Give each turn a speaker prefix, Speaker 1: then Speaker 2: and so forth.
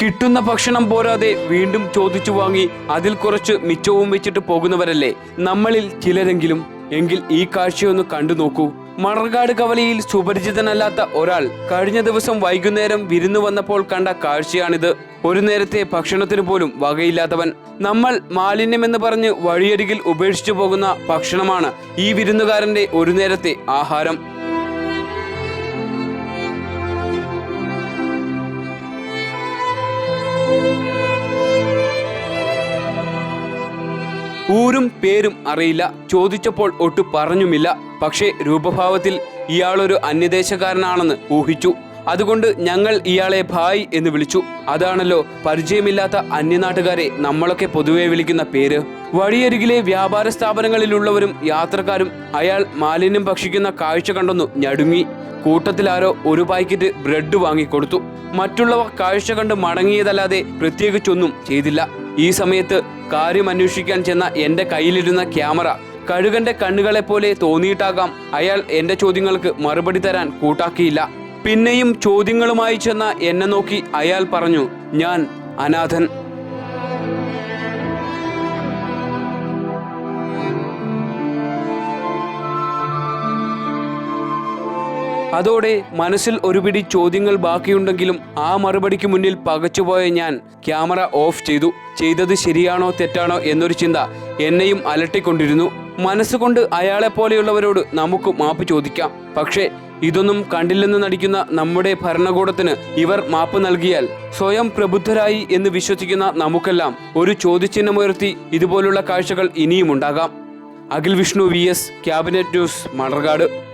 Speaker 1: കിട്ടുന്ന ഭക്ഷണം പോരാതെ വീണ്ടും ചോദിച്ചു വാങ്ങി അതിൽ കുറച്ച് മിച്ചവും വെച്ചിട്ട് പോകുന്നവരല്ലേ? നമ്മളിൽ ചിലരെങ്കിലും എങ്കിൽ ഈ കാഴ്ചയൊന്ന് കണ്ടു നോക്കൂ. മണർകാട് കവലയിൽ സുപരിചിതനല്ലാത്ത ഒരാൾ കഴിഞ്ഞ ദിവസം വൈകുന്നേരം വിരുന്നു വന്നപ്പോൾ കണ്ട കാഴ്ചയാണിത്. ഒരു നേരത്തെ ഭക്ഷണത്തിന് പോലും വകയില്ലാത്തവൻ. നമ്മൾ മാലിന്യം എന്ന് പറഞ്ഞ് വഴിയരികിൽ ഉപേക്ഷിച്ചു പോകുന്ന ഭക്ഷണമാണ് ഈ വിരുന്നുകാരന്റെ ഒരു നേരത്തെ ആഹാരം. ഊരും പേരും അറിയില്ല. ചോദിച്ചപ്പോൾ ഒട്ടു പറഞ്ഞുമില്ല. പക്ഷേ രൂപഭാവത്തിൽ ഇയാളൊരു അന്യദേശക്കാരനാണെന്ന് ഊഹിച്ചു. അതുകൊണ്ട് ഞങ്ങൾ ഇയാളെ ഭായ് എന്ന് വിളിച്ചു. അതാണല്ലോ പരിചയമില്ലാത്ത അന്യനാട്ടുകാരെ നമ്മളൊക്കെ പൊതുവെ വിളിക്കുന്ന പേര്. വഴിയരികിലെ വ്യാപാര സ്ഥാപനങ്ങളിലുള്ളവരും യാത്രക്കാരും അയാൾ മാലിന്യം ഭക്ഷിക്കുന്ന കാഴ്ച കണ്ടൊന്നു ഞടുങ്ങി. കൂട്ടത്തിലാരോ ഒരു പാക്കറ്റ് ബ്രെഡ് വാങ്ങിക്കൊടുത്തു. മറ്റുള്ളവർ കാഴ്ച കണ്ട് മടങ്ങിയതല്ലാതെ പ്രത്യേകിച്ചൊന്നും ചെയ്തില്ല. ഈ സമയത്ത് കാര്യം അന്വേഷിക്കാൻ ചെന്ന എന്റെ കയ്യിലിരുന്ന ക്യാമറ കഴുകന്റെ കണ്ണുകളെ പോലെ തോന്നിയിട്ടാകാം അയാൾ എന്റെ ചോദ്യങ്ങൾക്ക് മറുപടി തരാൻ കൂട്ടാക്കിയില്ല. പിന്നെയും ചോദ്യങ്ങളുമായി ചെന്ന എന്നെ നോക്കി അയാൾ പറഞ്ഞു ഞാൻ അനാഥൻ. അതോടെ മനസ്സിൽ ഒരുപിടി ചോദ്യങ്ങൾ ബാക്കിയുണ്ടെങ്കിലും ആ മറുപടിക്ക് മുന്നിൽ പകച്ചുപോയ ഞാൻ ക്യാമറ ഓഫ് ചെയ്തു. ചെയ്തത് ശരിയാണോ തെറ്റാണോ എന്നൊരു ചിന്ത എന്നെയും അലട്ടിക്കൊണ്ടിരുന്നു. മനസ്സുകൊണ്ട് അയാളെ പോലെയുള്ളവരോട് നമുക്ക് മാപ്പ് ചോദിക്കാം. പക്ഷേ ഇതൊന്നും കണ്ടില്ലെന്ന് നടിക്കുന്ന നമ്മുടെ ഭരണകൂടത്തിന് ഇവർ മാപ്പ് നൽകിയാൽ സ്വയം പ്രബുദ്ധരായി എന്ന് വിശ്വസിക്കുന്ന നമുക്കെല്ലാം ഒരു ചോദ്യചിഹ്നമുയർത്തി ഇതുപോലുള്ള കാഴ്ചകൾ ഇനിയും ഉണ്ടാകാം. Akhil Vishnu V S cabinet news Manarcad.